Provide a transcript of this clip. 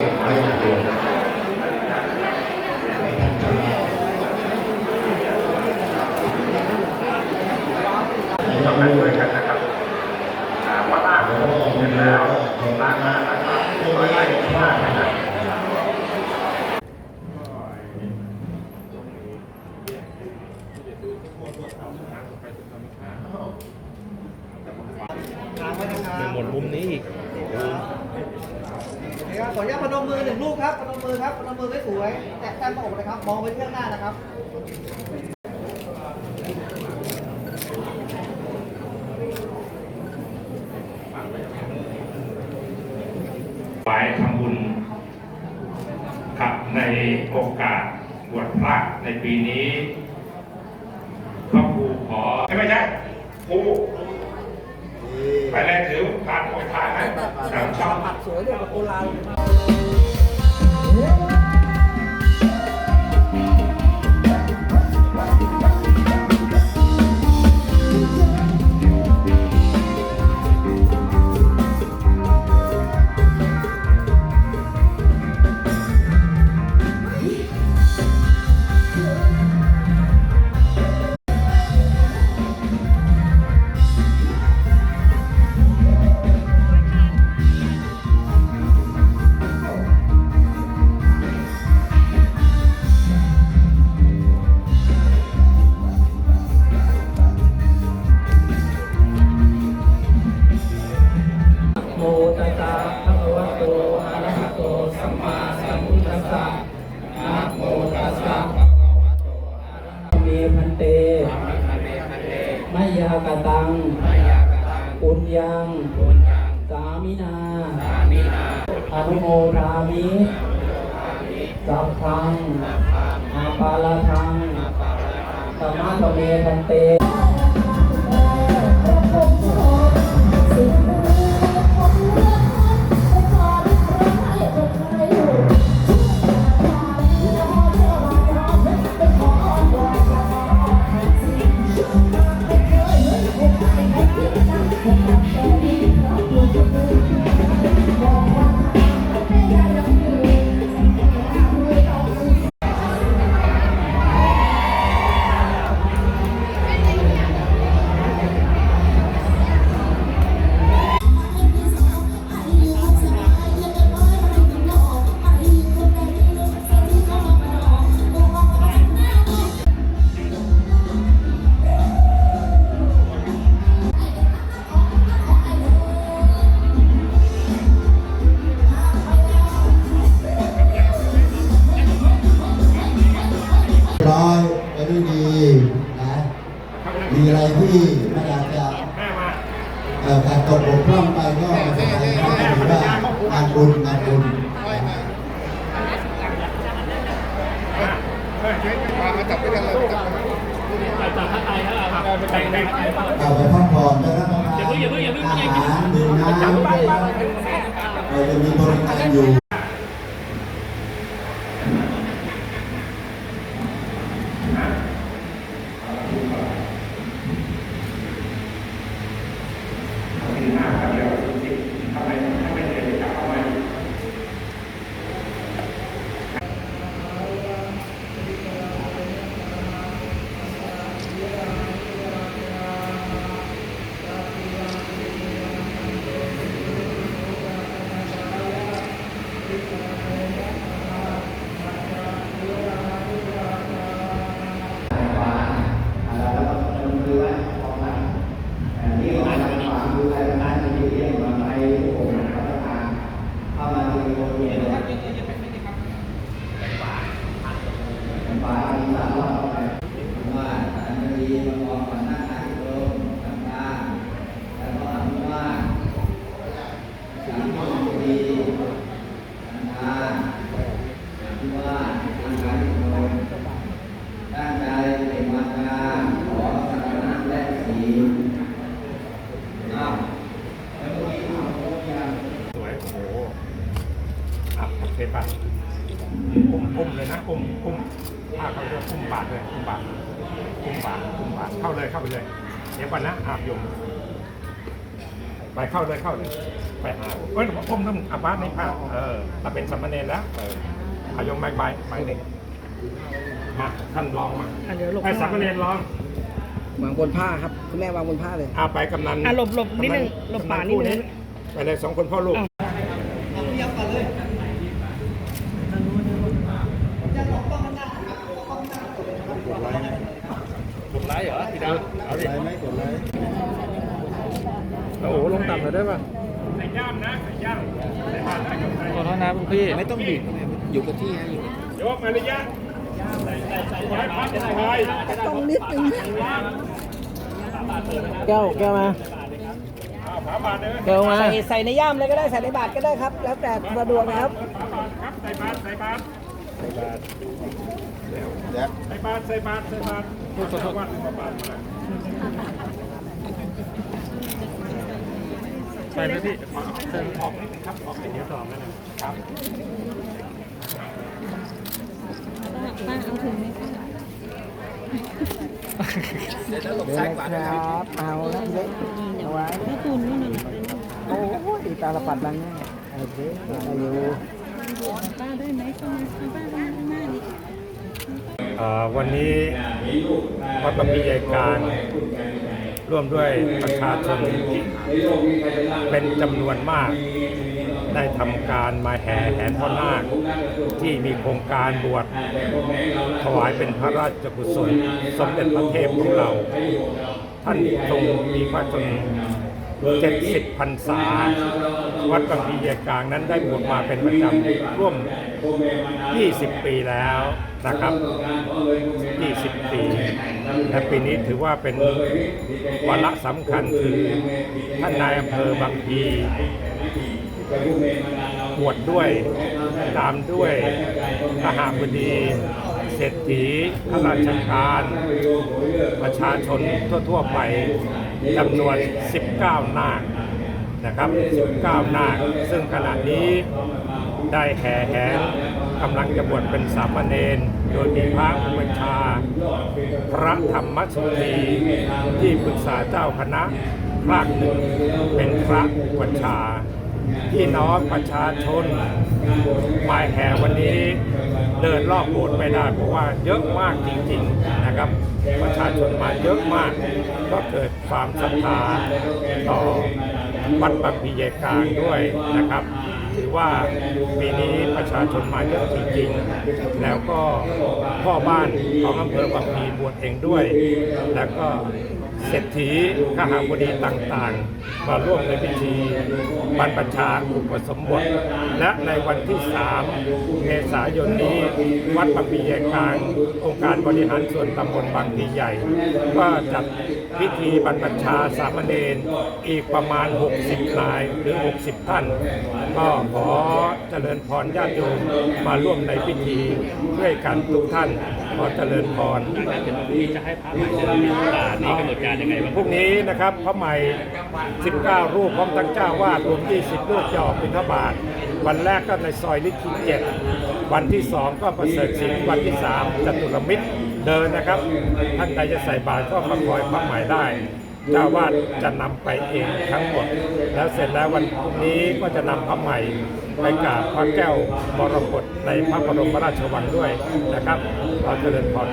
ต้องการด้วยกันนะครับอ่าวัดล่างเงินแล้วล่างมานะครับร้อยไร่มาก ครับขออนุญาตพนมมือหนึ่งลูกครับพนมมือครับพนมมือไม่สวย แตะแต้มอกนะครับ มองไปที่ข้างหน้านะครับไว้ทำบุญครับในโอกาสบวชพระในปีนี้พระครูขอไม่ใช่ครู ไปแรกถือผ่านคนถ่ายให้ครับชอบปักสวยเลยแบบโบราณ มมาสัมพุทธัสสะนะโมตัสสะภะคะวะโตอะระหะเมพันเตมะยากตังปุญญังสามินาอนุโมทามิสัพพังอาปาลทังสมะตเมพันเต ร้อยไปด้วยดีนะมีอะไรที่ไม่อยากจะเอ่อการตกบกพร่องไปก็ไม่เป็นไรก็ถือว่างานบุญงานบุญเอาไปพักผ่อนไปรับประทานอาหารดื่มน้ำด้วยนะเราจะมีบริการอยู่ ตั้งใจเป็นมาการขอสักการะและศีลอ้าวแล้วเมื่อกี้ถามว่ายัง สวย โอ้โห อะเทปะอุ้มอุ้มเลยนะอุ้มอุ้มถ้าเขาเรียกอุ้มบาทเลยอุ้มบาทอุ้มบาทอุ้มบาทเข้าเลยเข้าไปเลย เดี๋ยวก่อนนะอาบยมไปเข้าเลยเข้าเลยไปหาเอ้ยผมต้องอาบาสในพระเออถ้าเป็นสามเณรแล้วเอออายงไม่ไปไปหนึ่งมาท่านลองมาให้สามเณรลองวางบนผ้าครับคุณแม่วางบนผ้าเลยอาไปกำนันอะหลบหลบนิดนึงหลบป่านิดนึงไปเลยสองคนพ่อลูก เอาเทียบกันเลยจะลองกล้องข้างหน้านะครับกล้องข้างหน้าสุดเลยนะครับ กดไลค์เหรอ พี่ดาวเอาดิไลค์ไหมกดไลค์โอ้โหลงต่ำเลยได้ป่ะใส่ย่ามนะใส่ย่ามใส่บาตรได้กับใครขอโทษนะคุณพี่ไม่ต้องบีบอยู่กับที่ฮะอยู่ยกมาเลยย่าใส่ใส่ใส่ไว้พัดไว้ต้องนิดนึงแก้วแก้วมาอ้าวฝาบาทเลยแก้วมาใส่ใส่ในย่ามเลยก็ได้ใส่ในบาตรก็ได้ครับ แล้วแต่สะดวกนะครับฝาบาทครับใส่บาท ใส่บาทใส่บาทใส่บาทใส่บาทใส่บาทพูดขอโทษว่าฝาบาทมาใส่ไหมพี่เชิญออกนิดนึงครับออกนิดเดียวสองนั่นนะครับป้าเอาถึงไหมคะเดี๋ยวนะครับเอาแล้วเล็กเอาไว้แม่คุณนู่นน่ะโอ้ยตาละปัดบังแน่โอเคได้อยู่ ป้าได้ไหมเข้าป้าได้ข้าหน้าดิวันนี้วัดบางพีใหญ่กางร่วมด้วยประชาชนเป็นจำนวนมาก ได้ทำการมาแห่แหนพ่อนาคที่มีโครงการบวชถวายเป็นพระราชกุศลสมเด็จพระเทพของเรา ท่านทรงมีพระชน เจ็ดสิบพรรษา วัดบางพีใหญ่กลางนั้นได้บวชมาเป็นประจำร่วม 20 ปีแล้วนะครับ 20 ปี และปีนี้ถือว่าเป็นวาระสำคัญคือ ท่านนายอำเภอบางพีบวชด้วยตามด้วยทหารบดีเศรษฐีข้าราชการ ประชาชนทั่ว ๆ ไป จำนวน 19นาคนะครับ 19นาคซึ่งขณะนี้ได้แห่แห่กำลังจะบวชเป็นสามเณรโดยมีพระอุปชา พระธรรมสุธีที่ปรึกษาเจ้าคณะภาคหนึ่งเป็นพระอุปชา พี่น้องประชาชนมาแห่วันนี้เดินรอบโบสถ์ไม่ได้เพราะว่าเยอะมากจริงๆนะครับ ประชาชนมาเยอะมาก ก็เกิดความศรัทธาต่อวัดบางพีเยกลางด้วยนะครับถือว่าปีนี้ประชาชนมาเยอะจริงๆ แล้วก็พ่อบ้านของอำเภอบางพีบวชเองด้วย แล้วก็ เศรษฐีข้าหาบดีต่างๆ มาร่วมในพิธีบรรพชาอุปสมบท และในวันที่ 3 เมษายนนี้ วัดบางพีใหญ่กลางองค์การบริหารส่วนตำบลบางพีใหญ่ ก็จัดพิธีบรรพชาสามเณรอีกประมาณ 60นายหรือ 60 ท่าน ก็ขอเจริญพรญาติโยมมาร่วมในพิธีด้วยกันทุกท่าน ขอเจริญพรจะให้พระใหม่เดินบิณฑบาตนี่กำหนดการยังไงบ้างพรุ่งนี้นะครับพระใหม่ 19 รูปพร้อมทั้งเจ้าวาดรวม 20 รูปจะออกบิณฑบาตวันแรกก็ในซอยลิขิตเจ็ด วันที่สองก็ประเสริฐศิลป์วันที่สามจตุรมิตรเดินนะครับ ท่านใดจะใส่บาตรก็มาคอยพระใหม่ได้เจ้าวาดจะนำไปเองทั้งหมด แล้วเสร็จแล้ววันนี้ก็จะนำพระใหม่ไปกราบพระแก้วบรกตในพระบรมราชวังด้วยนะครับขอเจริญพร